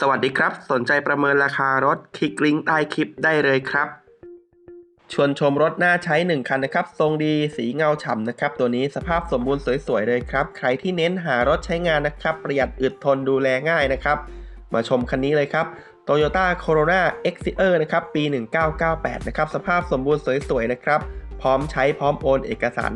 สวัสดีครับ สนใจประเมินราคารถคลิกลิงก์ใต้คลิปได้เลยครับ ชวนชมรถน่าใช้ 1 คันนะครับ ทรงดีสีเงาฉ่ำนะครับ ตัวนี้สภาพสมบูรณ์สวยๆเลยครับ ใครที่เน้นหารถใช้งานนะครับ ประหยัดอึดทนดูแลง่ายนะครับ มาชมคันนี้เลยครับ Toyota Corona Exia นะครับ ปี 1998 นะครับ สภาพสมบูรณ์สวยๆนะครับ พร้อมใช้พร้อมโอนเอกสาร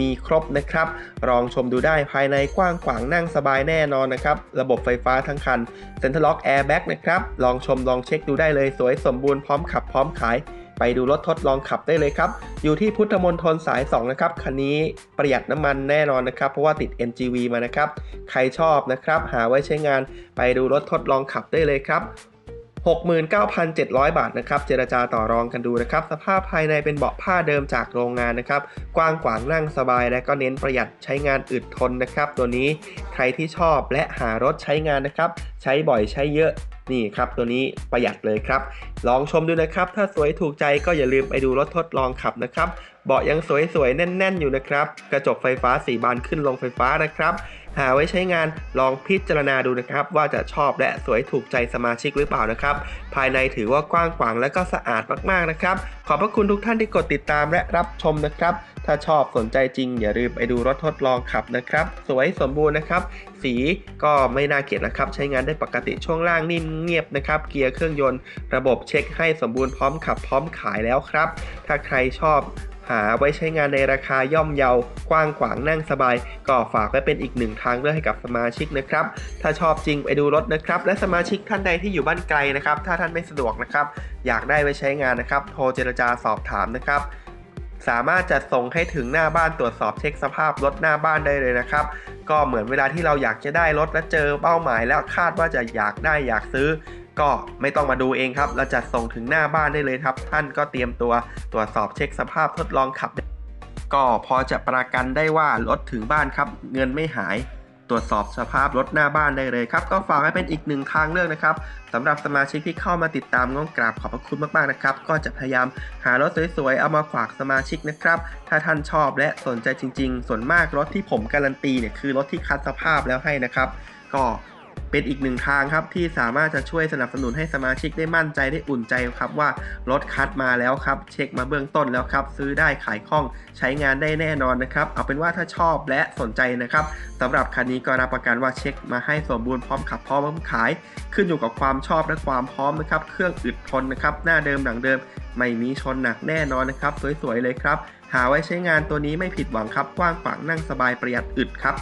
มีครบนะครับลองชมดูได้ภายในกว้างขวางนั่งสบายแน่นอนนะครับ ระบบไฟฟ้าทั้งคัน Center Lock Airbag นะครับลองชมลองเช็คดูได้เลยสวยสมบูรณ์พร้อมขับพร้อมขายไปดูรถทดลองขับได้เลยครับ อยู่ที่พุทธมณฑลสาย 2 นะครับ คันนี้ประหยัดน้ำมันแน่นอนนะครับ เพราะว่าติด NGV มานะครับ ใครชอบนะครับ หาไว้ใช้งานไปดูรถทดลองขับได้เลยครับ 69,700 บาทนะครับเจรจาต่อรองกันดูนะครับสภาพภายในเป็นเบาะผ้าเดิมจากโรงงานนะครับกว้างกวางนั่งสบาย และก็เน้นประหยัดใช้งานอึดทนนะครับ ตัวนี้ใครที่ชอบและหารถใช้งานนะครับ ใช้บ่อยใช้เยอะนี่ครับตัวนี้ประหยัดเลยครับ ลองชมดูนะครับ ถ้าสวยถูกใจก็อย่าลืมไปดูรถทดลองขับนะครับ เบาะยังสวยๆ แน่น ๆ อยู่นะครับ กระจกไฟฟ้าสีบานขึ้นลงไฟฟ้านะครับ หาไว้ใช้งานลองพิจารณาดูนะครับ ว่าจะชอบและสวยถูกใจสมาชิกหรือเปล่านะครับภายในถือว่ากว้างขวางและก็สะอาดมากๆนะครับ ขอบพระคุณทุกท่านที่กดติดตามและรับชมนะครับ ถ้าชอบสนใจจริง อย่าลืมไปดูรถทดลองขับนะครับ สวยสมบูรณ์นะครับ สีก็ไม่น่าเกลียดนะครับ ใช้งานได้ปกติช่วงล่างนิ่มเงียบนะครับ เกียร์เครื่องยนต์ ระบบเช็คให้สมบูรณ์พร้อมขับพร้อมขายแล้วครับ ถ้าใครชอบหาไว้ใช้งานในราคาย่อมเยา กว้างขวางนั่งสบาย ก็ฝากไว้เป็นอีกหนึ่งทางเลือกให้กับสมาชิกนะครับ ถ้าชอบจริงไปดูรถนะครับ และสมาชิกท่านใดที่อยู่บ้านไกลนะครับ ถ้าท่านไม่สะดวกนะครับ อยากได้ไว้ใช้งานนะครับ โทรเจรจาสอบถามนะครับสามารถจัดส่งให้ถึงหน้าบ้านตรวจสอบเช็คสภาพรถหน้าบ้านได้เลยนะครับ ก็เหมือนเวลาที่เราอยากจะได้รถและเจอเป้าหมาย แล้วคาดว่าจะอยากได้อยากซื้อ ก็ไม่ต้องมาดูเองครับ เราจะส่งถึงหน้าบ้านได้เลยครับ ท่านก็เตรียมตัวตรวจสอบเช็คสภาพทดลองขับ ก็พอจะประกันได้ว่ารถถึงบ้านครับ เงินไม่หายตรวจสอบสภาพรถหน้าบ้านได้เลยครับ ก็ฝากให้เป็นอีกหนึ่งทางเลือกนะครับสำหรับสมาชิกที่เข้ามาติดตามง้องกราบขอบพระคุณมากๆนะครับ ก็จะพยายามหารถสวยๆ เอามาฝากสมาชิกนะครับ ถ้าท่านชอบและสนใจจริง ๆ ส่วนมากรถที่ผมการันตีเนี่ยคือรถที่คัดสภาพแล้วให้นะครับ ก็ เป็นอีกหนึ่งทางครับที่สามารถจะช่วยสนับสนุนให้สมาชิกได้มั่นใจได้อุ่นใจครับว่ารถคัดมาแล้วครับ เช็คมาเบื้องต้นแล้วครับ ซื้อได้ขายคล่องใช้งานได้แน่นอนนะครับ เอาเป็นว่าถ้าชอบและสนใจนะครับสำหรับคันนี้ก็รับประกันว่าเช็คมาให้สมบูรณ์พร้อมขับพร้อมขาย ขึ้นอยู่กับความชอบและความพร้อมนะครับ เครื่องอึดทนนะครับ หน้าเดิมหลังเดิม ไม่มีชนหนักแน่นอนนะครับ สวยๆเลยครับ หาไว้ใช้งานตัวนี้ไม่ผิดหวังครับกว้างขวางนั่งสบายประหยัดอึดครับ